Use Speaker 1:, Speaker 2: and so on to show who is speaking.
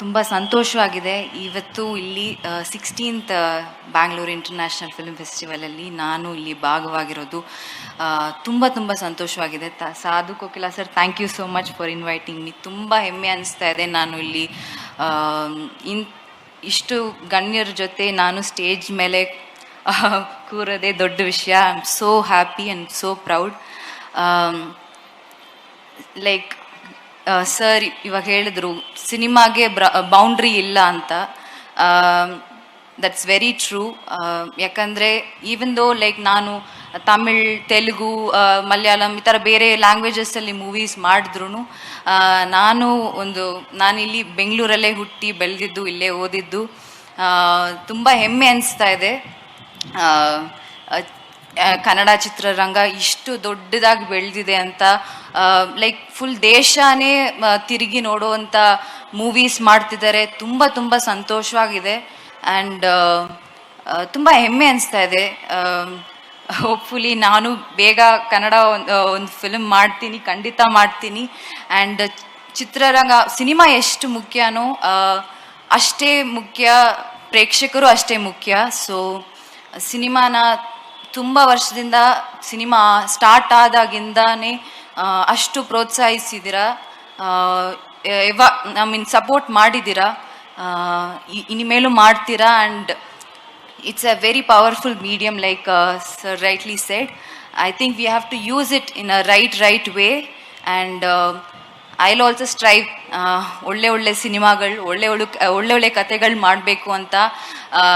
Speaker 1: ತುಂಬ ಸಂತೋಷವಾಗಿದೆ. ಇವತ್ತು ಇಲ್ಲಿ ಸಿಕ್ಸ್ಟೀನ್ತ್ ಬ್ಯಾಂಗ್ಳೂರು ಇಂಟರ್ನ್ಯಾಷನಲ್ ಫಿಲ್ಮ್ ಫೆಸ್ಟಿವಲಲ್ಲಿ ನಾನು ಇಲ್ಲಿ ಭಾಗವಾಗಿರೋದು. ತುಂಬ ತುಂಬ ಸಂತೋಷವಾಗಿದೆ. ತ, Sadhu Kokila sir thank you so much for inviting me ತುಂಬ ಹೆಮ್ಮೆ ಅನಿಸ್ತಾ ಇದೆ ನಾನು ಇಲ್ಲಿ ಇನ್, ಇಷ್ಟು ಗಣ್ಯರ ಜೊತೆ ನಾನು ಸ್ಟೇಜ್ ಮೇಲೆ ಕೂರೋದೇ ದೊಡ್ಡ ವಿಷಯ. I am so happy and so proud like sir ಇವಾಗ ಹೇಳಿದ್ರು, ಸಿನಿಮಾಗೆ ಬೌಂಡ್ರಿ ಇಲ್ಲ ಅಂತ. ದಟ್ಸ್ ವೆರಿ ಟ್ರೂ ಯಾಕಂದರೆ ಈವನ್ ದೋ ಲೈಕ್ ನಾನು ತಮಿಳ್, ತೆಲುಗು ಮಲಯಾಳಂ ಈ ಥರ ಬೇರೆ ಲ್ಯಾಂಗ್ವೇಜಸ್ಸಲ್ಲಿ ಮೂವೀಸ್ ಮಾಡಿದ್ರು ನಾನು ಒಂದು, ನಾನಿಲ್ಲಿ ಬೆಂಗಳೂರಲ್ಲೇ ಹುಟ್ಟಿ ಬೆಳೆದಿದ್ದು, ಇಲ್ಲೇ ಓದಿದ್ದು ತುಂಬ ಹೆಮ್ಮೆ ಅನಿಸ್ತಾ ಇದೆ. ಕನ್ನಡ ಚಿತ್ರರಂಗ ಇಷ್ಟು ದೊಡ್ಡದಾಗಿ ಬೆಳೆದಿದೆ ಅಂತ ಲೈಕ್ ಫುಲ್ ದೇಶನೇ ತಿರುಗಿ ನೋಡುವಂಥ ಮೂವೀಸ್ ಮಾಡ್ತಿದ್ದಾರೆ. ತುಂಬ ತುಂಬ ಸಂತೋಷವಾಗಿದೆ. ಆ್ಯಂಡ್ ತುಂಬ ಹೆಮ್ಮೆ ಅನಿಸ್ತಾ ಇದೆ. ಹೋಪ್ಫುಲಿ ನಾನು ಬೇಗ ಕನ್ನಡ ಒಂದು ಒಂದು ಫಿಲ್ಮ್ ಮಾಡ್ತೀನಿ, ಖಂಡಿತ ಮಾಡ್ತೀನಿ. ಆ್ಯಂಡ್ ಚಿತ್ರರಂಗ, ಸಿನಿಮಾ ಎಷ್ಟು ಮುಖ್ಯನೋ ಅಷ್ಟೇ ಮುಖ್ಯ, ಪ್ರೇಕ್ಷಕರು ಅಷ್ಟೇ ಮುಖ್ಯ. ಸೊ ಸಿನಿಮಾನ ತುಂಬಾ ವರ್ಷದಿಂದ ಸಿನಿಮಾ ಸ್ಟಾರ್ಟ್ ಆದಾಗಿಂದಾನೇ ಅಷ್ಟು ಪ್ರೋತ್ಸಾಹಿಸಿದಿರಾ. ಐ ಮೀನ್ ಸಪೋರ್ಟ್ ಮಾಡಿದ್ದೀರಾ ಇನಿಮೇಲೂ ಮಾಡ್ತೀರಾ? And it's a very powerful medium, like sir rightly said. I think we have to use it in a right right way. And I'll also strive ಒಳ್ಳೆ ಒಳ್ಳೆ ಸಿನಿಮಾಗಳು, ಒಳ್ಳೆ ಒಳ್ಳೆ ಒಳ್ಳೆ ಕಥೆಗಳು ಮಾಡಬೇಕು ಅಂತ